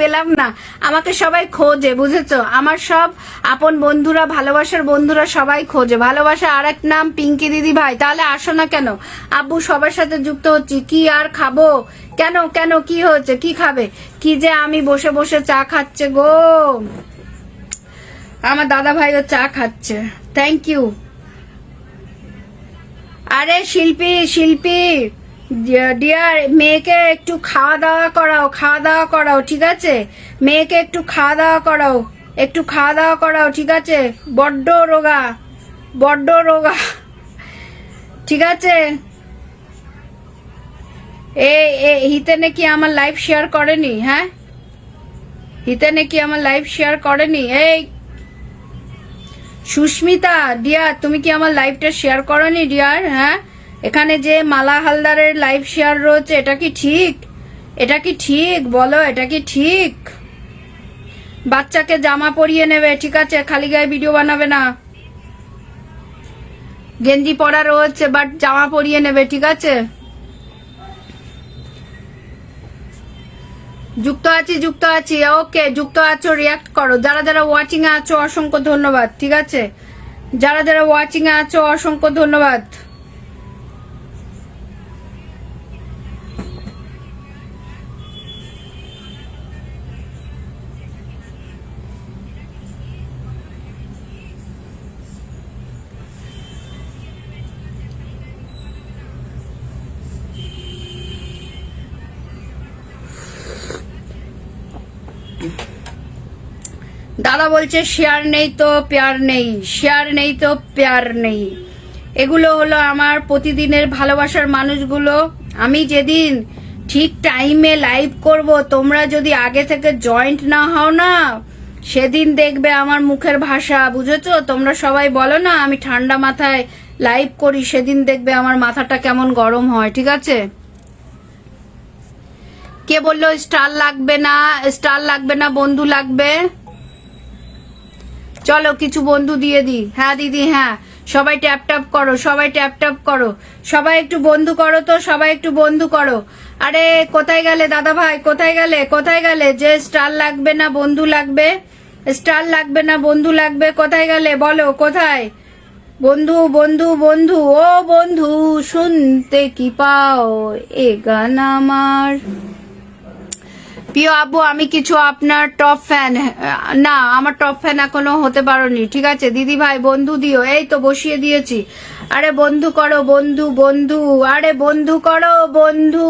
পেলাম না। আমাকে সবাই খোঁজে, বুঝেছ? আমার সব আপন বন্ধুরা, ভালোবাসার বন্ধুরা সবাই খোঁজে। ভালোবাসা আর এক নাম পিঙ্কি দিদি ভাই। তাহলে আসো না কেন? আব্বু সবার সাথে যুক্ত হচ্ছি। কি আর খাব? কেন কেন, কি হচ্ছে কি খাবে? কি যে আমি বসে বসে চা খাচ্ছে গো? আমার দাদা ভাইও চা খাচ্ছে। থ্যাংক ইউ আরে শিল্পী শিল্পী! ডিয়ার মেয়েকে একটু খাওয়া দাওয়া করাও খাওয়া দাওয়া করাও, ঠিক আছে? মেয়েকে একটু খাওয়া দাওয়া করাও, একটু খাওয়া দাওয়া করাও, ঠিক আছে? বড্ড রোগা বড্ড রোগা, ঠিক আছে? এ হিতে নাকি আমার লাইভ শেয়ার করেনি হ্যাঁ? হিতে নাকি আমার লাইভ শেয়ার করেনি? এই, সুস্মিতা ডিয়ার তুমি কি আমার লাইভটা শেয়ার করনি ডিয়ার হ্যাঁ? এখানে যে মালা হালদারের লাইভ শেয়ার রয়েছে, এটা কি ঠিক? এটা কি ঠিক? বলো, এটা কি ঠিক? বাচ্চাকে জামা পরিয়ে নেবে, ঠিক আছে, খালি গায়ে ভিডিও বানাবে না। গেঞ্জি পরা রয়েছে বাট জামা পরিয়ে নেবে, ঠিক আছে? যুক্ত আছি যুক্ত আছি ওকে যুক্ত আছো রিয়াক্ট করো। যারা যারা ওয়াচিং এ আছো, অসংখ্য ধন্যবাদ, ঠিক আছে? যারা যারা ওয়াচিং এ আছো, অসংখ্য ধন্যবাদ। দাদা বলছে, শেয়ার নেই তো, পেয়ার নেই, শেয়ার নেই তো, পেয়ার নেই। এগুলো হলো আমার প্রতিদিনের ভালোবাসার মানুষগুলো। আমি যেদিন ঠিক টাইমে লাইভ করব, তোমরা যদি আগে থেকে জয়েন্ট না হও না, সেদিন দেখবে আমার মুখের ভাষা, বুঝেছ? তোমরা সবাই বলো না, আমি ঠান্ডা মাথায় লাইভ করি, সেদিন দেখবে আমার মাথাটা কেমন গরম হয়, ঠিক আছে? কে বলল, স্টার লাগবে না, স্টার লাগবে না, বন্ধু লাগবে? চলো, কিছু বন্ধু দিয়ে দি হ্যাঁ দিদি হ্যাঁ। সবাই ট্যাপ ট্যাপ করো, সবাই ট্যাপ ট্যাপ করো। সবাই একটু বন্ধু করো তো, সবাই একটু বন্ধু করো। আরে, কোথায় গেলে, দাদা ভাই? কোথায় গেলে? কোথায় গেলে? যে স্টার লাগবে না, বন্ধু লাগবে। স্টার লাগবে না, বন্ধু লাগবে। কোথায় গেলে? বলো, কোথায়? বন্ধু বন্ধু বন্ধু, ও বন্ধু, শুনতে কি পাও? এ গান আমার। প্রিয় আব্বু, আমি কিছু আপনার টপ ফ্যান না, আমার টপ ফ্যান এখনও হতে পারোনি, ঠিক আছে? দিদি ভাই, বন্ধু দিও, এই তো বসিয়ে দিয়েছি। আরে বন্ধু করো, বন্ধু বন্ধু, আরে বন্ধু করো, বন্ধু।